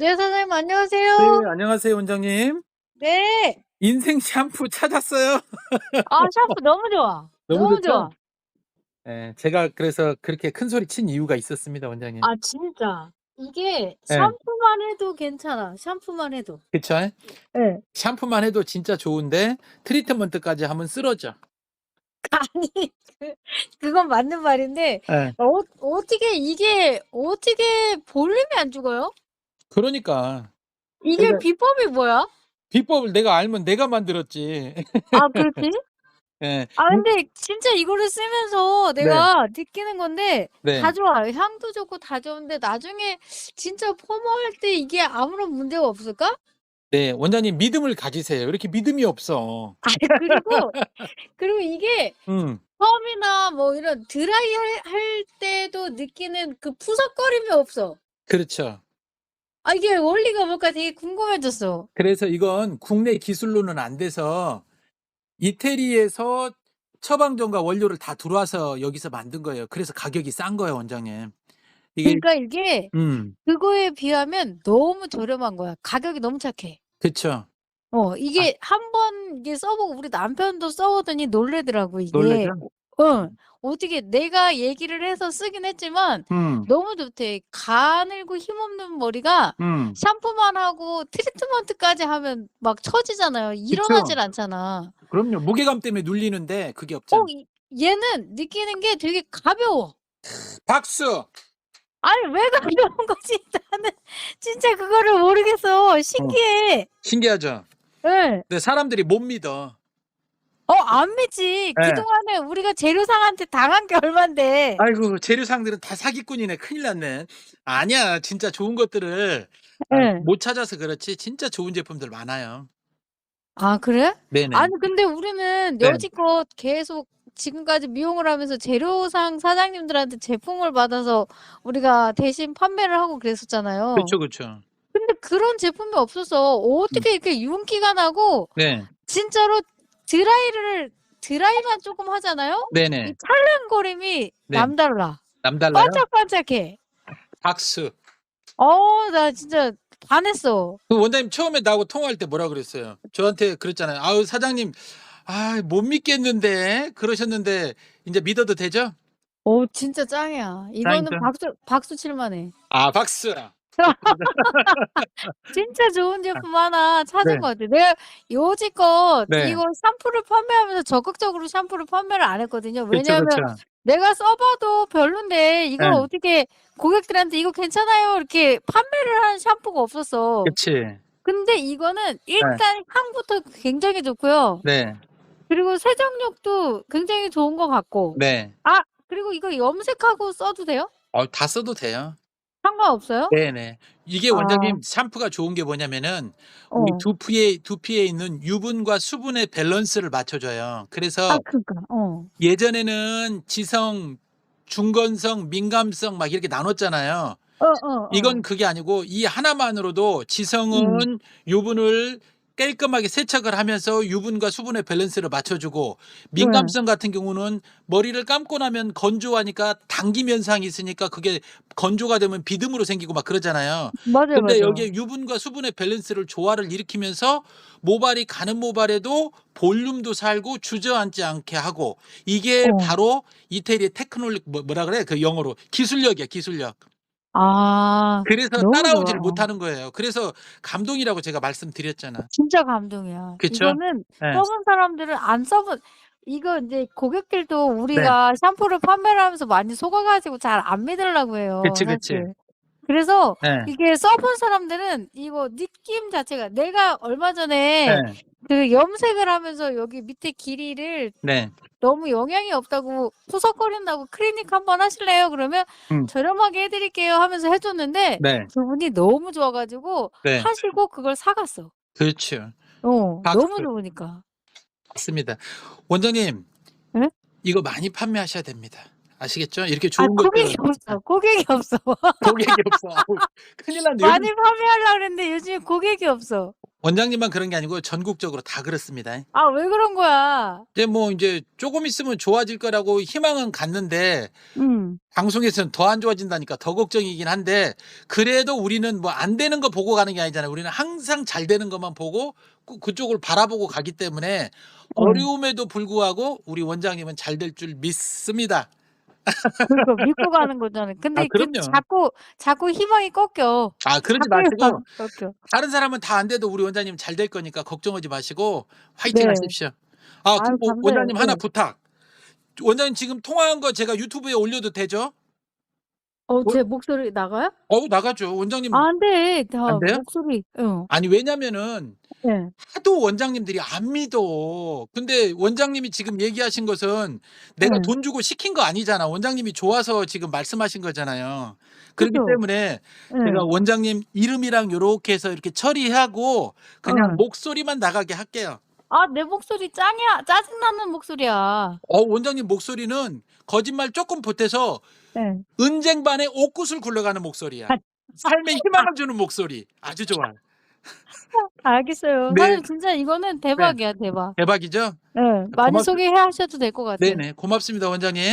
네, 선생님 네, 안녕하세요. 안녕하세요, 원장님. 네. 인생 샴푸 찾았어요. 아, 샴푸 너무 좋아. 너무 너무 좋죠? 좋아. 예, 제가 그래서 그렇게 큰 소리 친 이유가 있었습니다, 원장님. 아, 진짜. 이게 예. 샴푸만 해도 괜찮아. 샴푸만 해도. 그쵸? 예. 샴푸만 해도 진짜 좋은데 트리트먼트까지 하면 쓰러져. 아니, 그, 그건 맞는 말인데, 예. 어, 어떻게 이게, 어떻게 볼륨이 안 죽어요? 그러니까 이게 근데- 비법이 뭐야? 비법을 내가 알면 내가 만들었지. 아, 그렇지? 예. 아, 근데 진짜 이거를 쓰면서 내가 느끼는 건데, 네. 다 좋아. 향도 좋고 다 좋은데, 나중에 진짜 펌할 때 이게 아무런 문제가 없을까? 네, 원장님 믿음을 가지세요. 이렇게 믿음이 없어. 아, 그리고, 그리고 이게 음. 펌이나 뭐 이런 드라이 할, 할 때도 느끼는 그 푸석거림이 없어. 그렇죠. 아, 이게 원리가 뭘까 되게 궁금해졌어. 그래서 이건 국내 기술로는 안 돼서 이태리에서 처방전과 원료를 다 들어와서 여기서 만든 거예요. 그래서 가격이 싼 거예요, 원장님. 이게 그러니까 이게 음, 그거에 비하면 너무 저렴한 거야. 가격이 너무 착해. 그쵸. 어, 아. 이게 한 번 이게 써보고 우리 남편도 써보더니 놀래더라고, 이게. 놀라죠? 응. 어떻게 내가 얘기를 해서 쓰긴 했지만 음, 너무 좋대. 가늘고 힘없는 머리가 음. 샴푸만 하고 트리트먼트까지 하면 막 처지잖아요. 일어나질 않잖아. 그럼요. 무게감 때문에 눌리는데 그게 어, 없잖아. 이- 얘는 느끼는 게 되게 가벼워. 박수! 아니, 왜 가벼운 거지? 나는 진짜 그거를 모르겠어. 신기해. 신기하죠? 예. 근데 사람들이 못 믿어. 어, 안 믿지. 네. 그동안에 우리가 재료상한테 당한 게 얼만데. 아이고, 재료상들은 다 사기꾼이네. 큰일 났네. 아니야. 진짜 좋은 것들을 아, 예. 못 찾아서 그렇지. 진짜 좋은 제품들 많아요. 아, 그래? 네네. 아니, 근데 우리는 네. 여지껏 계속 지금까지 미용을 하면서 재료상 사장님들한테 제품을 받아서 우리가 대신 판매를 하고 그랬었잖아요. 그렇죠, 그렇죠. 근데 그런 제품이 없어서 어떻게 이렇게 윤기가 나고 네, 진짜로 드라이를 드라이만 조금 하잖아요? 이 네네. 찰랑거림이 네. 남달라. 남달라요? 반짝반짝해. 박수. 어, 나 진짜 반했어. 그 원장님 처음에 나하고 통화할 때 뭐라 그랬어요? 저한테 그랬잖아요. 아우 사장님, 아 못 믿겠는데 그러셨는데 이제 믿어도 되죠? 오, 진짜 짱이야. 이거는 짱이죠? 박수 박수 칠만해. 아 박수. 진짜 좋은 제품 하나 찾은 네. 것 같아. 내가 여지껏 네. 이거 샴푸를 판매하면서 적극적으로 샴푸를 판매를 안 했거든요. 그렇죠, 왜냐하면 그렇죠. 내가 써봐도 별론데 이걸 네. 어떻게 고객들한테 이거 괜찮아요 이렇게 판매를 하는 샴푸가 없었어. 그렇지. 근데 이거는 일단 향부터 굉장히 좋고요. 네, 그리고 세정력도 굉장히 좋은 것 같고. 네. 그리고 이거 염색하고 써도 돼요? 어, 다 써도 돼요. 상관없어요? 네네. 이게 아. 원장님 샴푸가 좋은 게 뭐냐면은 우리 어. 두피에 두피에 있는 유분과 수분의 밸런스를 맞춰줘요. 그래서 아, 그니까, 어. 예전에는 지성, 중건성, 민감성 막 이렇게 나눴잖아요. 어, 어, 이건 어. 그게 아니고 이 하나만으로도 지성은 유분을 깔끔하게 세척을 하면서 유분과 수분의 밸런스를 맞춰주고 민감성 같은 경우는 머리를 감고 나면 건조하니까 당김 현상이 있으니까 그게 건조가 되면 비듬으로 생기고 막 그러잖아요. 맞아요, 근데 맞아요. 여기에 유분과 수분의 밸런스를 조화를 일으키면서 모발이 가는 모발에도 볼륨도 살고 주저앉지 않게 하고 이게 어. 바로 이태리의 테크놀리 뭐, 뭐라 그래 그 영어로 기술력이야 기술력. 아, 그래서 너무 따라오지를 좋아. 못하는 거예요. 그래서 감동이라고 제가 말씀드렸잖아. 진짜 감동이야. 그쵸? 이거는 네. 써본 사람들은 안 써본, 이거 이제 고객들도 우리가 샴푸를 판매를 하면서 많이 속아 가지고 잘 안 믿으려고 해요. 그치, 그치. 사실. 그래서 네. 이게 써본 사람들은 이거 느낌 자체가 내가 얼마 전에 네. 그 염색을 하면서 여기 밑에 길이를 네. 너무 영향이 없다고 푸석거린다고 클리닉 한번 하실래요? 그러면 음. 저렴하게 해드릴게요 하면서 해줬는데 네. 그분이 너무 좋아가지고 네. 하시고 그걸 사갔어. 그렇죠. 어, 박수. 너무 좋으니까. 맞습니다. 원장님. 네? 이거 많이 판매하셔야 됩니다. 아시겠죠? 이렇게 아, 좋은 것들 고객이 없어. 고객이 없어. 고객이 없어. 아우, 큰일 났네. 많이 요즘, 판매하려고 그랬는데 요즘에 고객이 없어. 원장님만 그런 게 아니고 전국적으로 다 그렇습니다. 아, 왜 그런 거야? 이제 뭐 이제 조금 있으면 좋아질 거라고 희망은 갖는데 음. 방송에서는 더 안 좋아진다니까 더 걱정이긴 한데 그래도 우리는 뭐 안 되는 거 보고 가는 게 아니잖아요. 우리는 항상 잘 되는 것만 보고 그- 그쪽을 바라보고 가기 때문에 어려움에도 불구하고 우리 원장님은 잘 될 줄 믿습니다. 그러니까 믿고 가는 거잖아요. 근데 아, 그 그럼요. 자꾸 자꾸 희망이 꺾여. 아 그러지 자꾸 마시고 희망이 꺾여. 다른 사람은 다 안 돼도 우리 원장님 잘 될 거니까 걱정하지 마시고 화이팅 네. 하십시오. 아, 그리고 아유, 감사해요. 원장님 하나 네. 부탁. 원장님 지금 통화한 거 제가 유튜브에 올려도 되죠? 어, 제 목소리 나가요? 어우 나가죠. 원장님 안 돼. 다안 돼요? 목소리. 응. 아니 왜냐면은 네. 하도 원장님들이 안 믿어. 근데 원장님이 지금 얘기하신 것은 내가 네. 돈 주고 시킨 거 아니잖아. 원장님이 좋아서 지금 말씀하신 거잖아요. 그렇기 그죠. 때문에 네. 제가 원장님 이름이랑 요렇게 해서 이렇게 처리하고 그냥 응. 목소리만 나가게 할게요. 아, 내 목소리 짱이야. 짜증나는 목소리야. 어, 원장님 목소리는 거짓말 조금 보태서 네. 은쟁반에 옥구슬 굴러가는 목소리야. 아, 삶에 희망을 주는 목소리. 아주 좋아. 알겠어요. 네. 사실 진짜 이거는 대박이야, 대박. 대박이죠? 네. 많이 고맙- 소개해 하셔도 될 것 같아요. 네네. 고맙습니다, 원장님.